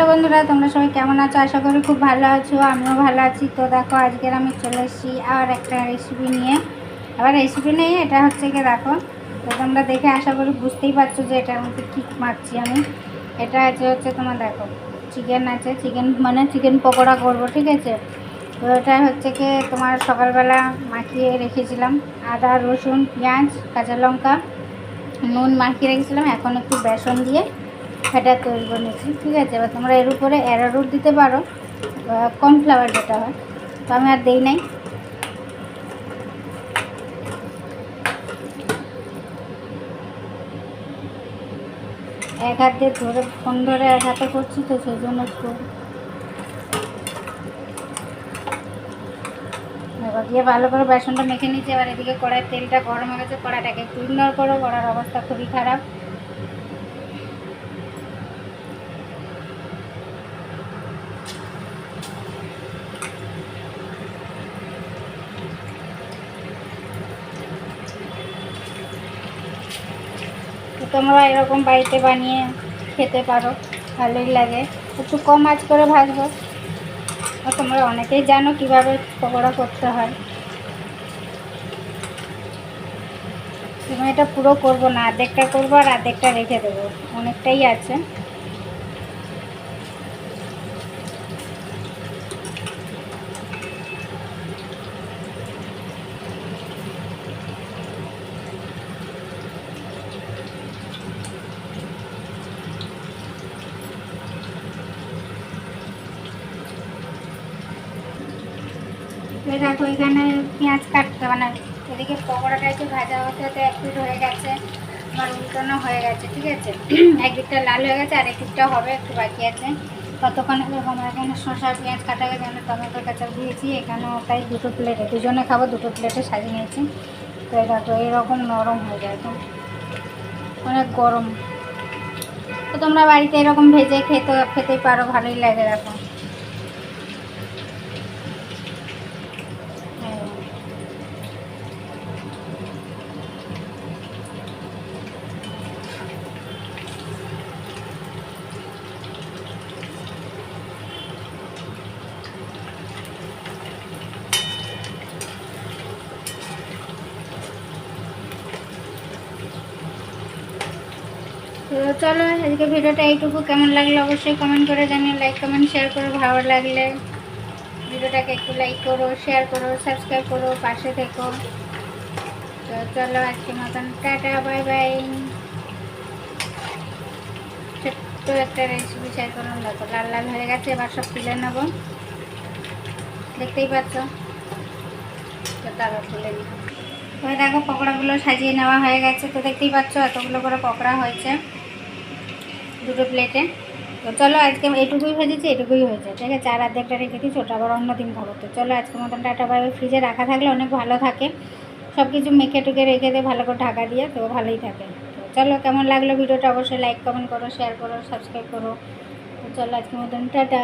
Hello বন্ধুরা, তোমরা সবাই কেমন আছো? আশা করি খুব ভালো আছো, আমিও ভালো আছি। তো দেখো, আজকের আমি চলে এসেছি আর একটা রেসিপি নিয়ে। আবার রেসিপি নেই, এটা হচ্ছে কি দেখো, তো তোমরা দেখে আশা করি বুঝতেই পারছ যে এটার মধ্যে কী মারছি আমি। এটা আছে হচ্ছে তোমার দেখো চিকেন আছে চিকেন মানে চিকেন পকোড়া করব, ঠিক আছে? তো এটা হচ্ছে কি তোমার সকালবেলা মাখিয়ে রেখেছিলাম। আদা, রসুন, পেঁয়াজ, কাঁচা লঙ্কা, নুন মাখিয়ে রেখেছিলাম। এখন একটু বেসন দিয়ে এটা তৈরি করে নিয়েছি। ঠিক আছে, এবার তোমরা এর উপরে অ্যারারুট দিতে পারো কর্নফ্লাওয়ার যেটা হয়। তো আমি আর দেই নাই। এক হাত দিয়ে ধরে ফোন ধরে এক হাতে করছি তো, সেই জন্য একটু এবার দিয়ে ভালো করে বেসনটা মেখে নিচ্ছি এবার এদিকে কড়াই তেলটা গরম হয়ে গেছে কড়াটাকে একটু ইগনোর করো কড়ার অবস্থা খুবই খারাপ। তোমরা এরকম বাড়িতে বানিয়ে খেতে পারো, ভালোই লাগে। একটু কম আঁচ করে ভাজবো। তোমরা অনেকেই জানো কীভাবে পকোড়া করতে হয়। তুমি এটা পুরো করব না অর্ধেকটা করব আর অর্ধেকটা রেখে দেবো। অনেকটাই আছে। তো দেখো এখানে পেঁয়াজ কাটতে মানে এদিকে পকোড়াটা একটু ভাজা হতে হতে এক পিঠ হয়ে গেছে আমার উল্টানো হয়ে গেছে ঠিক আছে? একদিকটা লাল হয়ে গেছে আর একদিকটা হবে একটু বাকি আছে। ততক্ষণে আমরা এখানে শসা পেঁয়াজ কাটা গেছে আমি টমেটো কাঁচা দিয়েছি। এখানেও তাই দুটো প্লেটে দুজনে খাব দুটো প্লেটে সাজিয়ে নিয়েছি। তো এই দেখো এরকম নরম হয়ে যায় তো। অনেক গরম। তো তোমরা বাড়িতে এরকম ভেজে খেতে খেতেই পারো ভালোই লাগে দেখো। তো চলো, আজকে ভিডিওটা এইটুকু। কেমন লাগল অবশ্যই কমেন্ট করে জানিয়ে লাইক কমেন্ট শেয়ার করো, ভালো লাগলে। ভিডিওটাকে একটু লাইক করো শেয়ার করো সাবস্ক্রাইব করো, পাশে থেকো। তো চলো আজকে মতন। টাটা বাই বাই ছোট্ট একটা রেসিপি শেয়ার করুন দেখো, লাল লাল হয়ে গেছে। এবার সব তুলে নেব। দেখতেই পাচ্ছ? তো তারপর তুলে নিই। দেখো, পকোড়াগুলো সাজিয়ে নেওয়া হয়ে গেছে। তো দেখতেই পাচ্ছ, এতগুলো করে পকোড়া হয়েছে। দুটো প্লেটে তো চলো আজকে এটুকুই ভেজেছি, এটুকুই হয়েছে ঠিক আছে? আর অর্ধেকটা রেখে দিচ্ছি ওটা আবার অন্য দিন খাব। তো চলো আজকে মতন টাটা বাইবে ফ্রিজে রাখা থাকলে অনেক ভালো থাকে। সব কিছু মেখে টুকে রেখে দিয়ে ভালো করে ঢাকা দিয়ে, তো ভালোই থাকে। তো চলো কেমন লাগল ভিডিওটা অবশ্যই লাইক কমেন্ট করো শেয়ার করো সাবস্ক্রাইব করো। তো চলো আজকে মতন, টাটা।